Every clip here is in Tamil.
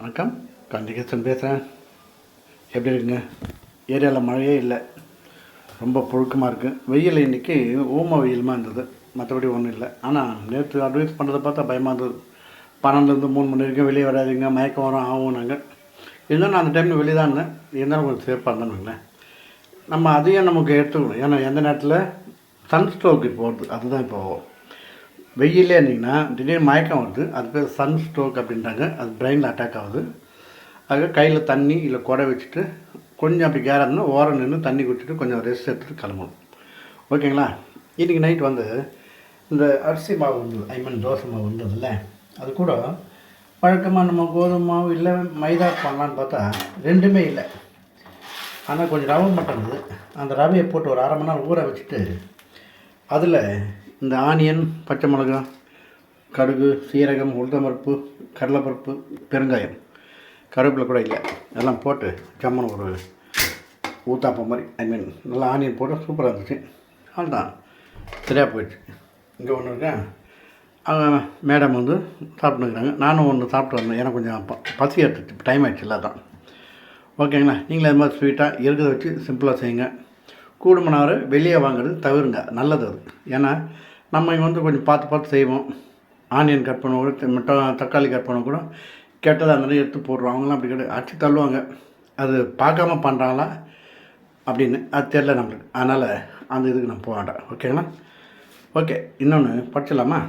வணக்கம். கண்டிகேசன் பேசுகிறேன் எப்படி இருக்குங்க? ஏரியாவில் மழையே இல்லை. ரொம்ப புழுக்கமாக இருக்குது வெயில் இன்னைக்கு ஊம வெயிலுமா இருந்தது. மற்றபடி ஒன்றும் இல்லை. ஆனால் நேற்று அட்வைஸ் பண்ணுறதை பார்த்தா பயமாக இருந்தது. பன்னெண்டுலேருந்து மூணு மணி வரைக்கும் வெளியே வராதீங்க மயக்கம் வரும் ஆகும் நாங்கள் இருந்தாலும் நான் அந்த டைமில் வெளியே தான் இருந்தேன். இருந்தாலும் கொஞ்சம் சேஃபாக இருந்தேன்னு நம்ம அதையும் நமக்கு எடுத்துக்கணும். ஏன்னா எந்த நேரத்தில்? சன் ஸ்ட்ரோக்கு போகிறது அதுதான் இப்போ வெயிலே இருந்தீங்கன்னா திடீர்னு மயக்கம் வருது. அது பேர் சன் ஸ்ட்ரோக் அப்படின்றாங்க. அது பிரெயினில் அட்டாக் ஆகுது. அது கையில் தண்ணி இல்லை குடை வச்சுட்டு கொஞ்சம் அப்படி கேரம்னா ஓரம் நின்று தண்ணி குடிச்சிட்டு கொஞ்சம் ரெஸ்ட் எடுத்துகிட்டு கிளம்பணும். ஓகேங்களா? இன்றைக்கி நைட் வந்து இந்த அரிசி மாவு வந்தது ஐ மீன் தோசை மாவு வந்ததில்ல அது கூட வழக்கமாக நம்ம கோதுமை மாவு இல்லை மைதா பண்ணலான்னு பார்த்தா ரெண்டுமே இல்லை. ஆனால் கொஞ்சம் ரவை மட்டும் இருந்தது. அந்த ரவையை போட்டு ஒரு அரை மணி நேரம் ஊற வச்சுட்டு அதில் இந்த ஆனியன் பச்சை மிளகாய் கடுகு சீரகம் உளுத்தம்பருப்பு கடலைப்பருப்பு பெருங்காயம். கருவேப்பிலை கூட இல்லை. எல்லாம் போட்டு ஜம்மன் ஒரு ஊத்தாப்பம் மாதிரி ஐ மீன் நல்லா ஆனியன் போட்டு சூப்பராக இருந்துச்சு. அவ்வளோதான் சரியாக போயிடுச்சு. இங்கே ஒன்று இருக்கேன் அவங்க மேடம் வந்து சாப்பிட்டுருக்குறாங்க நானும் ஒன்று சாப்பிட்டு வந்தேன். எனக்கு கொஞ்சம் ப- பசி எடுத்துச்சு. டைம் ஆகிடுச்சு இல்லாதான். ஓகேங்களா? நீங்களும் அது மாதிரி ஸ்வீட்டாக இருக்கிறத வச்சு சிம்பிளாக செய்யுங்க. கூடுமனார் வெளியே வாங்குறது தவிருங்க. நல்லது அது. ஏன்னா நம்ம வந்து கொஞ்சம் பார்த்து பார்த்து செய்வோம். ஆனியன் கட் பண்ண கூட த- தக்காளி கட் பண்ண கூட. கெட்டதாக இருந்தாலும் எடுத்து போடுறோம். அவங்களாம் அப்படி கிடையாது. அடிச்சு தள்ளுவாங்க. அது பார்க்காம பண்ணுறாங்களா அப்படின்னு அது தெரில நம்மளுக்கு. அதனால் அந்த இதுக்கு நம்ம போக வேண்டாம். ஓகேங்களா ஓகே இன்னொன்று படிச்சிடலாமா?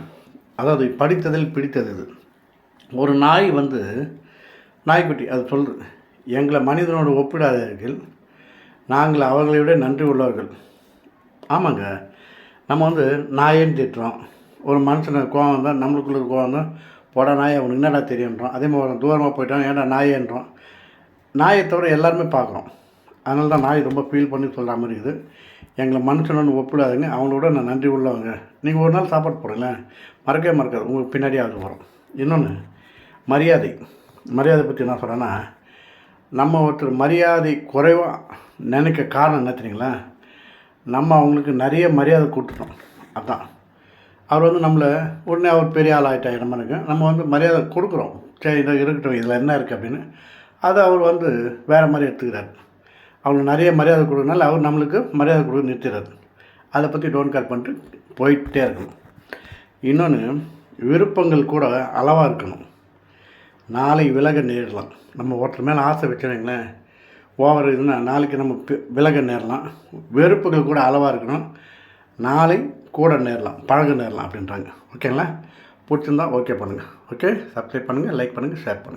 அதாவது படித்ததில் பிடித்தது இது. ஒரு நாய் வந்து நாய்க்குட்டி அது சொல்லுது எங்களை மனிதனோடு ஒப்பிடாதீர்கள். நாங்கள் அவர்களை விட நன்றி உள்ளவர்கள். ஆமாங்க. நம்ம வந்து நாயேன்னு திட்டுறோம். ஒரு மனுஷனை கோவம் வந்தால் நம்மளுக்குள்ள கோவம் தான் போட நாய் அவனுக்கு என்னடா தெரியுன்றோம் அதே மாதிரி தூரமாக போயிட்டான் ஏன்டா நாயேன்றோம். நாயை தவிர எல்லாருமே பார்க்குறோம். அதனால தான் நாய் ரொம்ப ஃபீல் பண்ணி சொல்கிற மாதிரி இருக்குது. எங்களை மனுஷனு ஒப்பிடாதுங்க. அவங்களோட நான் நன்றி உள்ளவங்க. நீங்கள் ஒரு நாள் சாப்பாடு போடுங்களேன். மறக்கவே மறக்காது. உங்களுக்கு பின்னாடியே அது வரும். இன்னொன்று மரியாதை. மரியாதை பற்றி என்ன சொல்கிறேன்னா நம்ம ஒருத்தர் மரியாதை குறைவாக நினைக்க காரணம் என்ன தெரியுங்களா? நம்ம அவங்களுக்கு நிறைய மரியாதை கொடுத்துட்டோம். அதான். அவர் வந்து நம்மளை உடனே அவர் பெரிய ஆள் ஆகிட்டா இடமனுக்கு நம்ம வந்து மரியாதை கொடுக்குறோம். சரி இதை இருக்கட்டும் இதில் என்ன இருக்குது அப்படின்னு. அதை அவர் வந்து வேறு மாதிரி எடுத்துக்கிறார். அவங்களுக்கு நிறைய மரியாதை கொடுக்கறனால அவர் நம்மளுக்கு மரியாதை கொடுக்க நிறுத்திடுறாரு. அதை பற்றி டோன் கேர் பண்ணிட்டு போயிட்டே இருக்கணும். இன்னொன்று விருப்பங்கள் கூட அளவாக இருக்கணும். நாளை விலக நேரலாம் நம்ம ஒருத்தர் மேலே ஆசை வச்சுருங்களேன் ஓவர் இதுனா நாளைக்கு நம்ம விலக நேரலாம். வெறுப்புகள் கூட அளவாக இருக்கணும். நாளை கூட நேரலாம் பழக நேரலாம் அப்படின்றாங்க. ஓகேங்களா? பிடிச்சிருந்தா ஓகே பண்ணுங்கள் ஓகே சப்ஸ்கிரைப் பண்ணுங்கள் லைக் பண்ணுங்கள் ஷேர் பண்ணுங்கள்